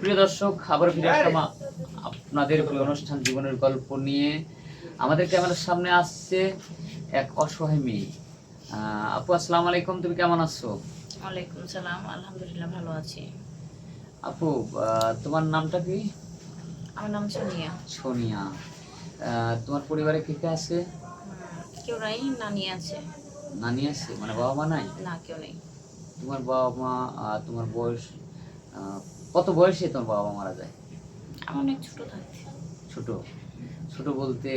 সুপ্রিয় দর্শক আবার ফিরে আসলাম আপনাদের প্রিয় অনুষ্ঠান জীবনের গল্প নিয়ে। আমাদের ক্যামেরার সামনে আসছে এক অসহায় মেয়ে। আপু আসসালামু আলাইকুম তুমি কেমন আছো? ওয়ালাইকুম সালাম আলহামদুলিল্লাহ ভালো আছি। আপু তোমার নামটা কি? আমার নাম সোনিয়া। সোনিয়া। তোমার পরিবারে কে কে আছে? কেউ নাই নানি আছে। নানি আছে? মানে বাবা মা নাই? না কেউ নেই। তোমার বাবা মা তোমার বয়স কত বয়সে তোমার বাবা মারা যায়? অনেক ছোট থাকতে ছোট? ছোট বলতে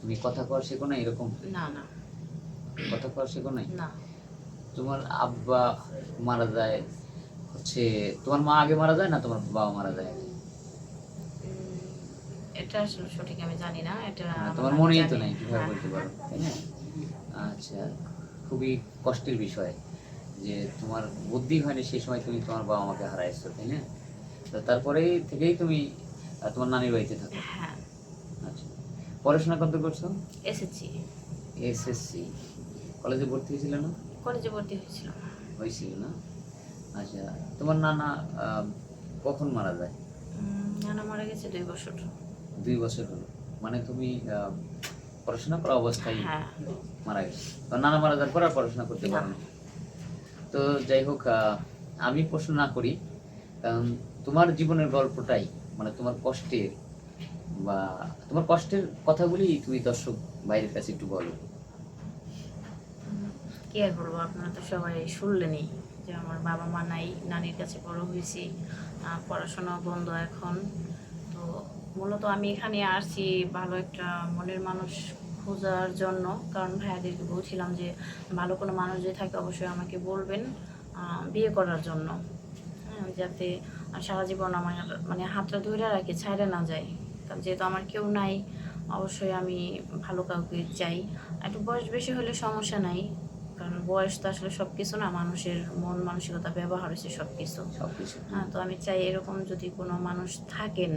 তুমি কথা কর শেখো না এরকম? না না। কথা কর শেখো নাই? না। তোমার আব্বা মারা যায় হচ্ছে তোমার মা আগে মারা যায় না তোমার বাবা মারা যায় এটা আসলে সঠিক আমি জানি না এটা হ্যাঁ, তোমার মনেই তো নাই কীভাবে হ্যাঁ, বলতে পারো তাই না? আচ্ছা খুবই কষ্টের বিষয়। যে তোমার বুদ্ধি হয়নি সেই সময় তুমি তোমার বাবা মাকে হারাইছো তাই না? তো তারপরেই থেকেই তুমি তোমার নানির বাড়িতে থাকো। হ্যাঁ। আচ্ছা। পড়াশোনা কত করছ? এসেছি এসএসসি কলেজে ভর্তি হয়েছিল না? কলেজে ভর্তি হয়েছিল। হয়েছিল না? আচ্ছা তোমার নানা কখন মারা যায়? নানা মারা গেছে দুই বছর। দুই বছর হলো। মানে তুমি পড়াশোনা করা অবস্থায় হ্যাঁ। মারা গেছে। তো নানা মারা যাওয়ার পর আর পড়াশোনা করতে পারো না। তো যাই হোক আমি প্রশ্ন না করি, কারণ তোমার জীবনের গল্পটাই মানে তোমার কষ্টের, বা তোমার কষ্টের কথাগুলি তুমি দর্শক বাইরের কাছে একটু বলো। কি আর বলব, আপনারা তো সবাই শুনলেনই যে আমার বাবা মা নাই, নানির কাছে বড় হয়েছি পড়াশোনা বন্ধ এখন। তো মূলত আমি এখানে আসছি, ভালো একটা মনের মানুষ খোঁজার জন্য। কারণ ভাইয়াদেরকে বলছিলাম যে ভালো কোনো মানুষ যে থাকে অবশ্যই আমাকে বলবেন বিয়ে করার জন্য। হ্যাঁ, যাতে সারা জীবন আমার মানে হাতটা ধরে রাখি ছাড়ে না যায়। কারণ যেহেতু আমার কেউ নাই অবশ্যই আমি ভালো কাউকে চাই। একটু বয়স বেশি হলে সমস্যা নাই কারণ বয়স তো আসলে সব কিছু না মানুষের মন মানসিকতা ব্যবহার হচ্ছে সব কিছু হ্যাঁ তো আমি চাই এরকম যদি কোনো মানুষ থাকেন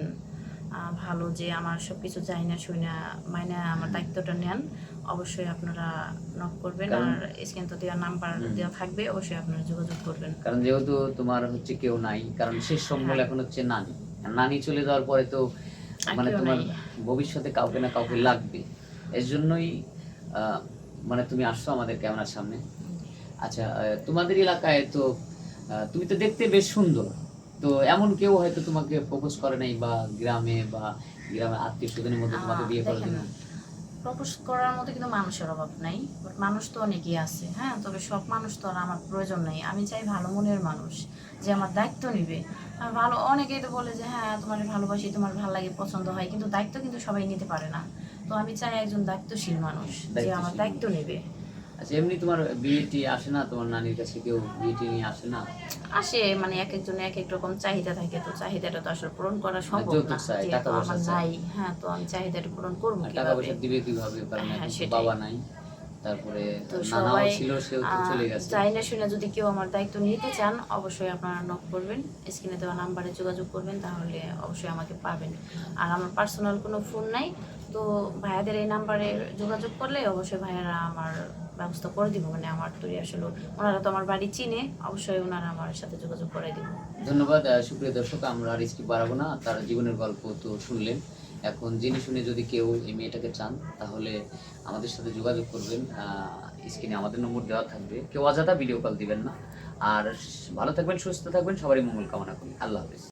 ভালো যে আমার সব কিছু চাই না শুই না মাইনা আমার দায়িত্বটা নেন। অবশ্যই আপনারা নক করবেন। আর স্ক্রিন তো দেওয়া নাম্বার। দেওয়া থাকবে অবশ্যই আপনারা যোগাযোগ করবেন। কারণ যেহেতু তোমার হচ্ছে কেউ নাই কারণ শেষ সম্বল এখন হচ্ছে নানি। নানি চলে যাওয়ার পরে তো মানে তোমার ভবিষ্যতে কাউকে না কাউকে লাগবে। এর জন্যই মানে তুমি আসছো আমাদের ক্যামেরার সামনে। আচ্ছা তোমাদের এলাকায় তো তুমি তো দেখতে বেশ সুন্দর। তো এমন কেউ হয়তো তোমাকে ফোকাস করে নাই বা গ্রামে বা গ্রামের আত্মীয় স্বজনের মধ্যে তোমাকে বিয়ে করে দেখেন, দিল? প্রপোজ করার মতো কিন্তু মানুষের অভাব নাই বাট মানুষ তো অনেকই আছে হ্যাঁ? তবে সব মানুষ তো আর আমার প্রয়োজন নেই। আমি চাই ভালো মনের মানুষ যে আমার দায়িত্ব নিবে। আর ভালো অনেকেই তো বলে যে হ্যাঁ তোমার ভালোবাসি তোমার ভালো লাগে পছন্দ হয়। কিন্তু দায়িত্ব কিন্তু সবাই নিতে পারে না। তো আমি চাই একজন দায়িত্বশীল মানুষ যে আমার দায়িত্ব নেবে। আচ্ছা এমনি তোমার বিয়েটি আসে না? তোমার নানির কাছে কেউ বিয়েটি নিয়ে আসে না? আসে মানে এক একজনে এক এক রকম চাহিদা থাকে তো চাহিদাটা তো আসলে পূরণ করা সম্ভব না। আমার। নাই হ্যাঁ তো আমি চাহিদাটা পূরণ করব টাকা পয়সা দিবে কীভাবে? কারণ হ্যাঁ, তো সেটাই। বাবা নাই। তারপরে তো সবাই ছিল সেও তো চলে গেছে। চাই না শুনে যদি কেউ আমার দায়িত্ব নিতে চান অবশ্যই আপনারা নক করবেন স্ক্রিনে দেওয়া নাম্বারে যোগাযোগ করবেন তাহলে অবশ্যই আমাকে পাবেন। আর আমার পার্সোনাল কোনো ফোন নাই তো ভাইয়াদের এই নাম্বারে যোগাযোগ করলে অবশ্যই ভাইয়ারা আমার ব্যবস্থা করে দিব মানে আমার তো আসলে ওনারা তো আমার বাড়ি চিনে অবশ্যই ওনারা আমার সাথে যোগাযোগ করে দিব। ধন্যবাদ সুপ্রিয় দর্শক আমরা আর বাড়াবো না তার জীবনের গল্প তো শুনলেন। এখন জেনে শুনে যদি কেউ এই মেয়েটাকে চান, তাহলে আমাদের সাথে যোগাযোগ করবেন। স্ক্রিনে আমাদের নম্বর দেওয়া থাকবে। কেউ অযথা ভিডিও কল দিবেন না। আর ভালো থাকবেন, সুস্থ থাকবেন, সবারই মঙ্গল কামনা করি। আল্লাহ হাফিজ।